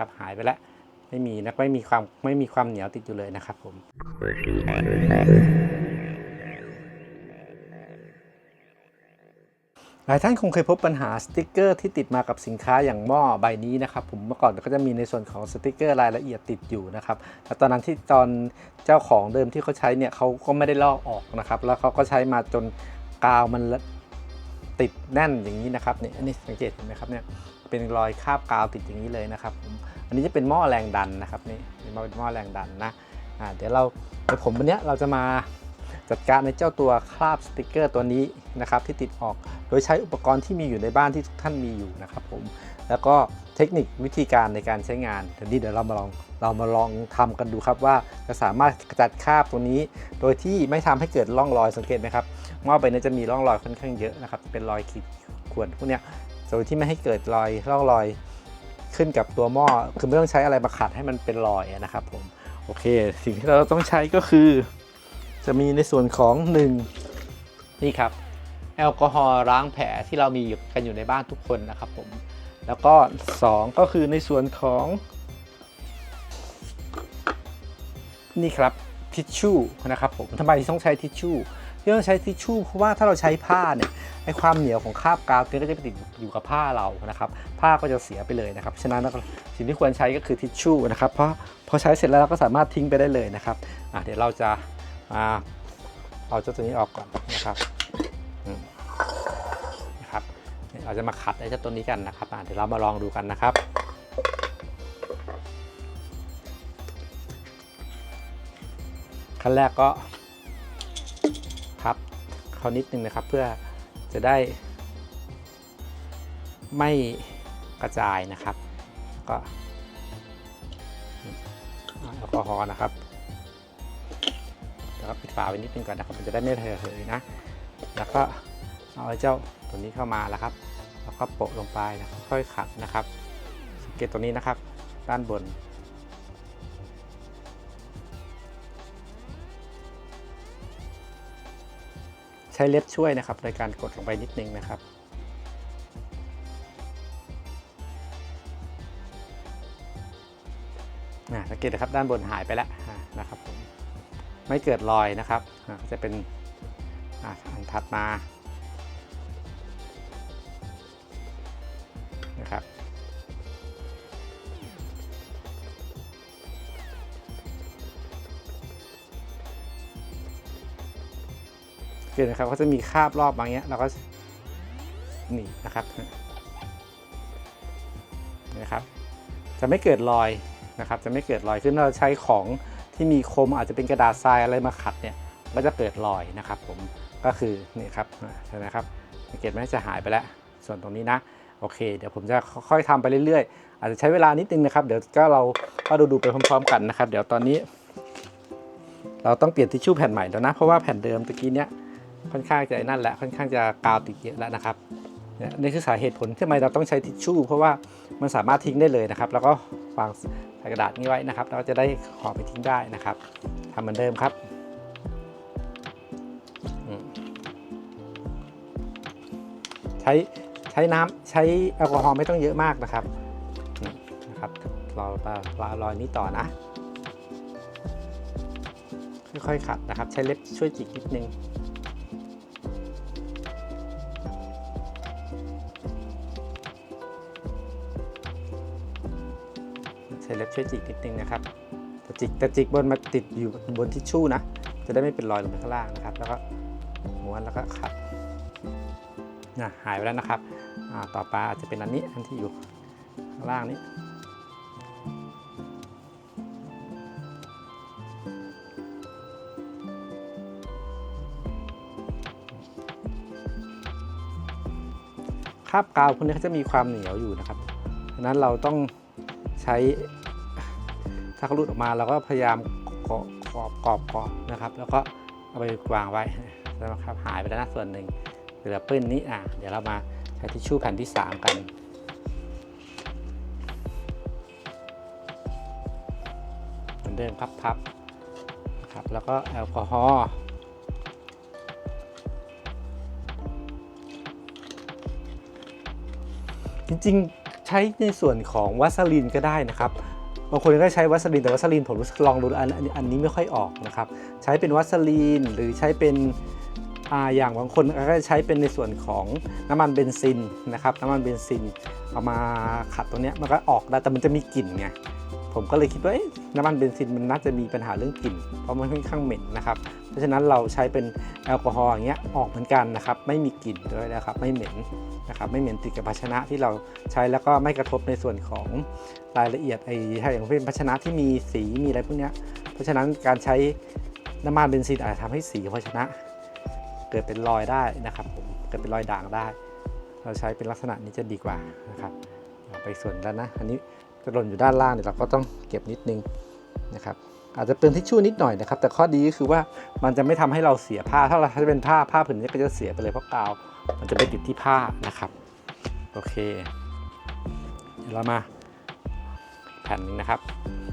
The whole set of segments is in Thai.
ครับหายไปแล้วไม่มีนะไม่มีความไม่มีความเหนียวติดอยู่เลยนะครับผมหลายท่านคงเคยพบปัญหาสติกเกอร์ที่ติดมากับสินค้าอย่างหม้อใบนี้นะครับผมเมื่อก่อนก็จะมีในส่วนของสติกเกอร์รายละเอียดติดอยู่นะครับแต่ตอนนั้นที่ตอนเจ้าของเดิมที่เขาใช้เนี่ยเขาก็ไม่ได้ลอกออกนะครับ แล้วเขาก็ใช้มาจนกาวมันติดแน่นอย่างนี้นะครับเนี่ยอันนี้สังเกตเห็นไหมครับเนี่ย เป็นรอยคาบกาวติดอย่างนี้เลยนะครับอันนี้จะเป็นหม้อแรงดันนะครับนี่นี่มาเป็นหม้อแรงดันนะอ่าเดี๋ยวเราเดี๋ยวผมวันนี้เราจะมาจัดการในเจ้าตัวคราบสติกเกอร์ตัวนี้นะครับที่ติดออกโดยใช้อุปกรณ์ที่มีอยู่ในบ้านที่ทุกท่านมีอยู่นะครับผมแล้วก็เทคนิควิธีการในการใช้งานเดี๋ยวนี้เดี๋ยวเรามาลองเรามาลองทำกันดูครับว่าจะสามารถกระจัดคราบตัวนี้ โดยที่ไม่ทำให้เกิดร่องรอยสังเกตไหมครับหม้อใบนี้จะมีร่องรอยค่อนข้างเยอะนะครับเป็นรอยขีดข่วนพวกเนี้ย โดยที่ไม่ให้เกิดรอยร่องรอยขึ้นกับตัวหม้อคือไม่ต้องใช้อะไรมาขัดให้มันเป็นรอยนะครับผมโอเค สิ่งที่เราต้องใช้ก็คือ จะมีในส่วนของ1นี่ครับแอลกอฮอล์ล้างแผลที่เรามีอยู่กันอยู่ในบ้านทุกคนนะครับผมแล้วก็ 2 ก็คือในส่วนของ นี่ครับทิชชู่นะครับผมทำไมต้องใช้ทิชชู่ ที่ต้องใช้ทิชชู่เพราะว่าถ้าเราใช้ผ้าเนี่ยไอความเหนียวของคราบกาวเนี่ยก็จะไปติดอยู่กับผ้าเรานะครับ ผ้าก็จะเสียไปเลยนะครับฉะนั้นสิ่งที่ควรใช้ก็คือทิชชู่นะครับเพราะพอใช้เสร็จแล้วเราก็สามารถทิ้งไปได้เลยนะครับเดี๋ยวเราจะมาเอาเจ้าตัวนี้ออกก่อนนะครับนะครับเราจะมาขัดไอ้เจ้าตัวนี้กันนะครับเดี๋ยวเรามาลองดูกันนะครับขั้นแรกก็ เขานิดนึงนะครับ เพื่อจะได้ ไม่กระจายนะครับ ก็แอลกอฮอล์นะครับแล้วก็ปิดฝาไว้นิดนึงก่อนนะครับ มันจะได้ไม่ระเหยนะ แล้วก็เอาเจ้าตัวนี้เข้ามาแล้วครับ แล้วก็โปะลงไปนะค่อยขัดนะครับสังเกตตัวนี้นะครับ ด้านบน ช้เล็บช่วยนะครับในการกดลงไปนิดนึงนะครับนะสังเกตนะครับด้านบนหายไปแล้วนะครับผมไม่เกิดรอยนะครับจะเป็นอันถัดมา เกิดนะครับก็จะมีคาบรอบบางเงี้ยเราก็นี่นะครับนะครับ จะไม่เกิดรอยนะครับ จะไม่เกิดรอยขึ้นเราใช้ของที่มีคมอาจจะเป็นกระดาษทรายอะไรมาขัดเนี่ยก็จะเกิดรอยนะครับ ผมก็คือนี่ครับใช่ไหมครับสังเกตไหมจะหายไปแล้ว ส่วนตรงนี้นะโอเค เดี๋ยวผมจะค่อยๆทำไปเรื่อยๆ อาจจะใช้เวลานิดนึงนะครับ เดี๋ยวก็เราก็ดูๆไปพร้อมๆกันนะครับ เดี๋ยวตอนนี้ เราต้องเปลี่ยนทิชชู่แผ่นใหม่แล้วนะ เพราะว่าแผ่นเดิมตะกี้เนี้ย ค่อนข้างจะนั่นแหละค่อนข้างจะกาวติดเยอะแล้วนะครับเนี่ยนี่คือสาเหตุผลที่ทำไมเราต้องใช้ทิชชู่ เพราะว่ามันสามารถทิ้งได้เลยนะครับ แล้วก็วางใส่กระดาษนี้ไว้นะครับแล้วจะได้ห่อไปทิ้งได้นะครับทำเหมือนเดิมครับใช้ใช้น้ำใช้แอลกอฮอล์ไม่ต้องเยอะมากนะครับนะครับรอรอรอนี้ต่อนะ ค่อยๆขัดนะครับ ใช้เล็บช่วยจิกนิดนึง ช้เล็บช่วยจิกนิดนึงนะครับแต่จิกแต่จิกบนมาติดอยู่บนทิชชู่นะ จะได้ไม่เป็นรอยลงไปข้างล่างนะครับ แล้วก็ม้วนแล้วก็ขัดนะหายไปแล้วนะครับอ่าต่อไปอาจจะเป็นอันนี้อันที่อยู่ข้างล่างนี้คาบกาวพวกนี้เขาจะมีความเหนียวอยู่นะครับดังนั้นเราต้องใช้ ถ้าเขาหลุดออกมาเราก็พยายามกรอบกรอบกรอบกรอบนะครับ แล้วก็เอาไปวางไว้นะครับหายไปแล้วนะส่วนหนึ่งเหลือปื้นนี้อะเดี๋ยวเรามาใช้ทิชชู่แผ่นที่ 3 กันเหมือนเดิมครับพับนะครับแล้วก็แอลกอฮอล์จริงๆใใช้ในส่วนของวัสลีนก็ได้นะครับ บางคนก็ใช้วัสลีนแต่วัสลีนผมรู้สึกลองดูอันอันอันนี้ไม่ค่อยออกนะครับ ใช้เป็นวัสลีนหรือใช้เป็นอ่าอย่างบางคนก็ใช้เป็นในส่วนของน้ำมันเบนซินนะครับน้ำมันเบนซินเอามาขัดตรงนี้มันก็ออกได้แต่มันจะมีกลิ่นไงผมก็เลยคิดว่าเอ๊ะน้ำมันเบนซินมันน่าจะมีปัญหาเรื่องกลิ่นเพราะมันค่อนข้างเหม็นนะครับ เพราะฉะนั้นเราใช้เป็นแอลกอฮอล์อย่างเงี้ยออกเหมือนกันนะครับ ไม่มีกลิ่นด้วยนะครับ ไม่เหม็นนะครับ ไม่เหม็นติดกับภาชนะที่เราใช้แล้วก็ไม่กระทบในส่วนของรายละเอียดไอ้ถ้าอย่างเป็นภาชนะที่มีสีมีอะไรพวกเนี้ย เพราะฉะนั้นการใช้น้ำมันเบนซินอาจจะทำให้สีภาชนะเกิดเป็นรอยได้นะครับผมเกิดเป็นรอยด่างได้ เราใช้เป็นลักษณะนี้จะดีกว่านะครับไปส่วนด้านนะ อันนี้จะหล่นอยู่ด้านล่างเนี่ยเราก็ต้องเก็บนิดนึงนะครับ อาจจะเป็นทิชชู่นิดหน่อยนะครับ แต่ข้อดีก็คือว่ามันจะไม่ทำให้เราเสียผ้า ถ้าเราใช้เป็นผ้าผ้าผืนนี้ก็จะเสียไปเลยเพราะกาว มันจะไปติดที่ผ้านะครับ โอเค เดี๋ยวเรามาแผ่นหนึงนะครับ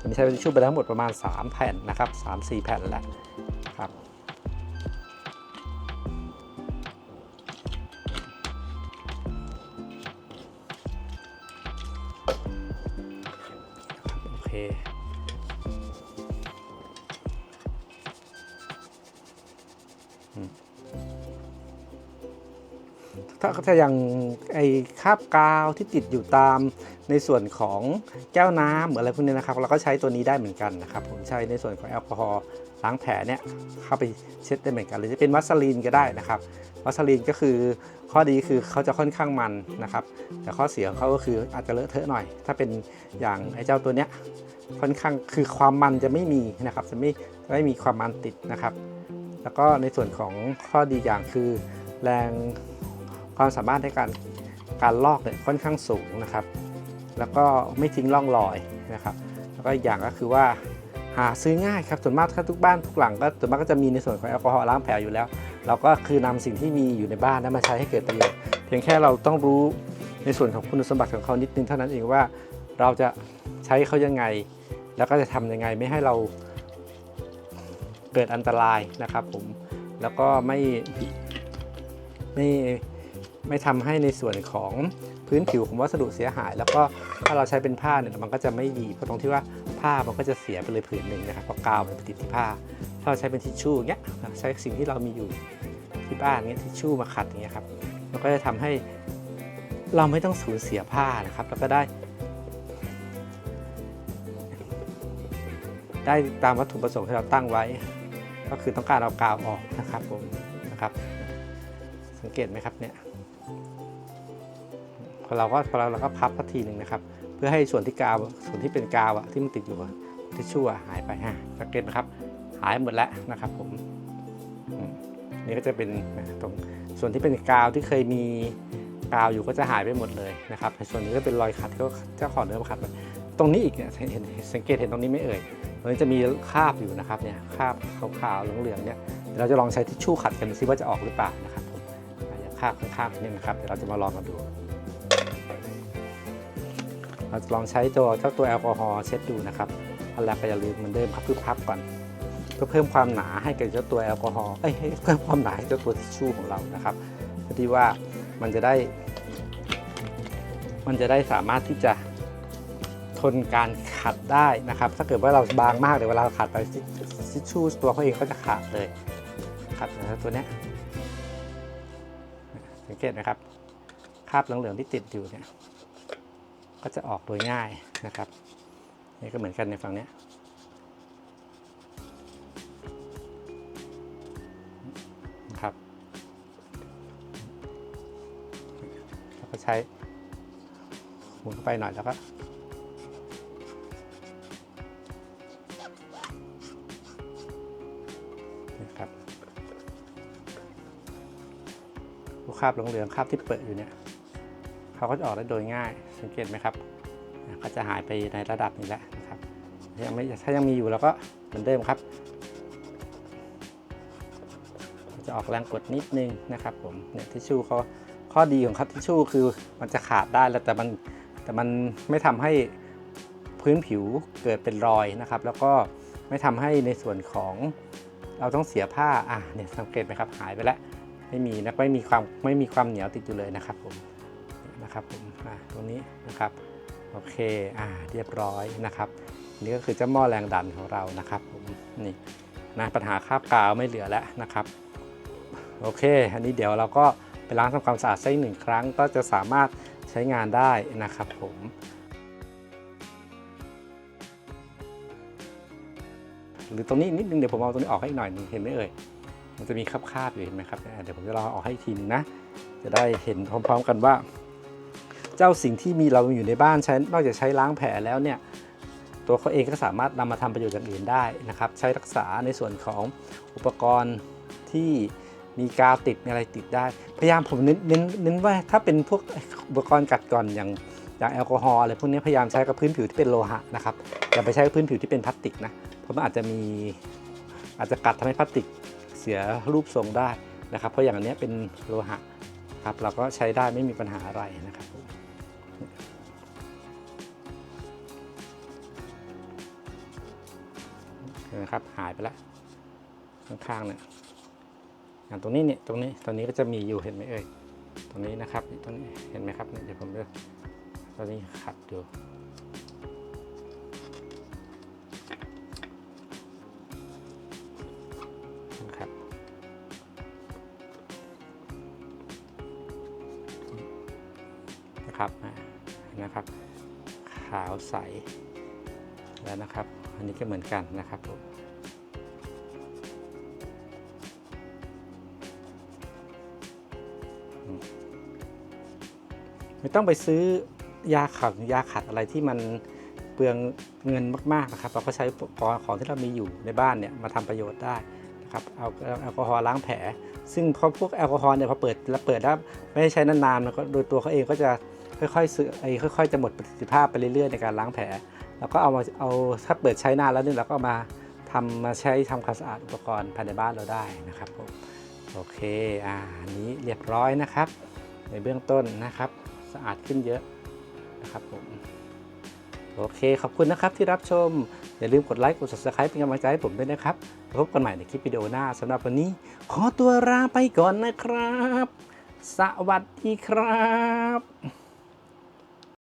อันนี้ใช้ทิชชู่ไปแล้วทั้งหมดประมาณ 3 แผ่นนะครับ 3-4 แผ่นแล้วครับโอเค ถ้าถ้าอย่างไอ้คาบกาวที่ติดอยู่ตามในส่วนของแก้วน้ำหรืออะไรพวกนี้นะครับ เราก็ใช้ตัวนี้ได้เหมือนกันนะครับ ผมใช้ในส่วนของแอลกอฮอล์ล้างแผลเนี่ยเข้าไปเช็ดได้เหมือนกัน หรือจะเป็นวัสลีนก็ได้นะครับวัสลีนก็คือข้อดีคือเขาจะค่อนข้างมันนะครับ แต่ข้อเสียของเขาก็คืออาจจะเลอะเทอะหน่อย ถ้าเป็นอย่างไอ้เจ้าตัวเนี้ยค่อนข้างคือความมันจะไม่มีนะครับ จะไม่ไม่มีความมันติดนะครับ แล้วก็ในส่วนของข้อดีอย่างคือแรง ความสามารถในการการลอกเนี่ยค่อนข้างสูงนะครับ แล้วก็ไม่ทิ้งร่องรอยนะครับ แล้วก็อย่างก็คือว่าหาซื้อง่ายครับส่วนมากทุกบ้านทุกหลังก็ส่วนมากก็จะมีในส่วนของแอลกอฮอล์ล้างแผลอยู่แล้ว เราก็คือนำสิ่งที่มีอยู่ในบ้านนั้นมาใช้ให้เกิดประโยชน์เพียงแค่เราต้องรู้ในส่วนของคุณสมบัติของเขานิดนึงเท่านั้นเองว่าเราจะใช้เขายังไง แล้วก็จะทำยังไงไม่ให้เราเกิดอันตรายนะครับผมแล้วก็ไม่ไม่ ไม่ทำให้ในส่วนของพื้นผิวของวัสดุเสียหาย แล้วก็ถ้าเราใช้เป็นผ้าเนี่ยมันก็จะไม่ดีเพราะตรงที่ว่าผ้ามันก็จะเสียไปเลยผืนหนึ่งนะครับเพราะกาวมันไปติดที่ผ้า ถ้าเราใช้เป็นทิชชู่เงี้ยใช้สิ่งที่เรามีอยู่ที่บ้านเงี้ยทิชชู่มาขัดอย่างเงี้ยครับมันก็จะทำให้เราไม่ต้องสูญเสียผ้านะครับ แล้วก็ได้ ได้ตามวัตถุประสงค์ที่เราตั้งไว้ ก็คือต้องการเอากาวออกนะครับผมนะครับ สังเกตไหมครับเนี่ย อเราก็พอเราเราก็พับสักทีหนึ่งนะครับ เพื่อให้ส่วนที่กาวส่วนที่เป็นกาวอะที่มันติดอยู่ทิชชู่หายไปฮะสังเกตไหมครับ หายหมดแล้วนะครับผมนี่ก็จะเป็นตรงส่วนที่เป็นกาวที่เคยมีกาวอยู่ก็จะหายไปหมดเลยนะครับส่วนนี้ก็เป็นรอยขัดที่เจ้าของเนื้อมขัดไว้ตรงนี้อีกเนี่ยเห็นสังเกตเห็นตรงนี้ไม่เอ่ยมันจะมีคราบอยู่นะครับเนี่ยคราบขาวๆเหลืองๆเนี่ยเดี๋ยวเราจะลองใช้ทิชชู่ขัดกันดูซิว่าจะออกหรือเปล่านะครับผมอะอย่างคราบข้างๆนี่นะครับเดี๋ยวเราจะมาลองกันดู ลองใช้ตัวเจ้าตัวแอลกอฮอล์เช็ดดูนะครับอันแรกก็อย่าลืมเหมือนเดิมครับคือพับก่อนเพื่อเพิ่มความหนาให้กับเจ้าตัวแอลกอฮอล์เอ้ยให้เพิ่มความหนาให้เจ้าตัวทิชชู่ของเรานะครับเพื่อที่ว่ามันจะได้ มันจะได้สามารถที่จะทนการขัดได้นะครับ ถ้าเกิดว่าเราบางมากเดี๋ยวเวลาขัดไปทิชชู่ตัวเขาเองก็จะขาดเลยขัดนะครับตัวเนี้ยสังเกตไหมครับคราบเหลืองๆที่ติดอยู่เนี่ย ก็จะออกโดยง่ายนะครับ นี่ก็เหมือนกันในฝั่งนี้นะครับแล้วก็ใช้หมุนเข้าไปหน่อยแล้วก็นะครับคราบเหลืองๆคราบที่เปิดอยู่เนี่ย เขาก็จะออกได้โดยง่าย สังเกตไหมครับก็จะหายไปในระดับนี้แล้วนะครับยังไม่ถ้ายังมีอยู่เราก็เหมือนเดิมครับ จะออกแรงกดนิดนึงนะครับผมเนี่ยทิชชู่เขาข้อดีของคัตทิชชู่คือมันจะขาดได้แล้วแต่มันแต่มันไม่ทำให้พื้นผิวเกิดเป็นรอยนะครับ แล้วก็ไม่ทำให้ในส่วนของเราต้องเสียผ้าอะเนี่ยสังเกตไหมครับหายไปแล้วไม่มีนะไม่มีความไม่มีความเหนียวติดอยู่เลยนะครับผม นะครับผมตรงนี้นะครับโอเคอ่าเรียบร้อยนะครับ นี่ก็คือเจ้าหม้อแรงดันของเรานะครับผมนี่นะปัญหาคราบกาวไม่เหลือแล้วนะครับโอเค อันนี้เดี๋ยวเราก็ไปล้างทำความสะอาดสักหนึ่งครั้งก็จะสามารถใช้งานได้นะครับผมหรือตรงนี้นิดนึงเดี๋ยวผมเอาตรงนี้ออกให้อีกหน่อยนึงเห็นไหมเอ่ยมันจะมีคราบๆอยู่เห็นไหมครับเดี๋ยวผมจะลองออกให้ทีนึงนะ จะได้เห็นพร้อม ๆ กันว่า เจ้าสิ่งที่มีเราอยู่ในบ้านใช้นอกจากใช้ล้างแผลแล้วเนี่ยตัวเขาเองก็สามารถนำมาทำประโยชน์อย่างอื่นได้นะครับ ใช้รักษาในส่วนของอุปกรณ์ที่มีกาวติดมีอะไรติดได้ พยายามผมเน้นเน้นเน้นว่าถ้าเป็นพวกอุปกรณ์กัดกร่อนอย่างอย่างแอลกอฮอล์อะไรพวกนี้พยายามใช้กับพื้นผิวที่เป็นโลหะนะครับอย่าไปใช้กับพื้นผิวที่เป็นพลาสติกนะเพราะมันอาจจะมีอาจจะกัดทำให้พลาสติกเสียรูปทรงได้นะครับ เพราะอย่างนี้เป็นโลหะครับเราก็ใช้ได้ไม่มีปัญหาอะไรนะครับ นไหมครับหายไปแล้วข้างๆเนี่ยอย่างตรงนี้เนี่ยตรงนี้ตรงนี้ก็จะมีอยู่เห็นไหมเอ่ยตรงนี้นะครับตรงนี้เห็นไหมครับเนี่ยเดี๋ยวผมจะตอนนี้ขัดดูนะครับนะครับอ่านะครับ ขาวใสแล้วนะครับ อันนี้ก็เหมือนกันนะครับผม ไม่ต้องไปซื้อยาขัดยาขัดอะไรที่มันเปลืองเงินมากๆนะครับ เราก็ใช้อุปกรณ์ของที่เรามีอยู่ในบ้านเนี่ยมาทำประโยชน์ได้นะครับเอาแอลกอฮอล์ล้างแผล ซึ่งพราะพวกแอลกอฮอล์เนี่ยพอเปิดแล้วเปิดแล้วไม่ได้ใช้นานๆมันก็โดยตัวเขาเองก็จะค่อยๆเสื่อไอ้ค่อย ๆ จะหมดประสิทธิภาพไปเรื่อยๆในการล้างแผลแล้วก็เอามาเอาถ้าเปิดใช้นานแล้วเนี่ยเราก็มาทำมาใช้ทำความสะอาดอุปกรณ์ภายในบ้านเราได้นะครับผมโอเคอ่านี้เรียบร้อยนะครับ ในเบื้องต้นนะครับ สะอาดขึ้นเยอะนะครับผมโอเค ขอบคุณนะครับที่รับชม อย่าลืมกดไลค์กด subscribe เป็นกำลังใจให้ผมด้วยนะครับ พบกันใหม่ในคลิปวิดีโอหน้าสำหรับวันนี้ ขอตัวลาไปก่อนนะครับ สวัสดีครับ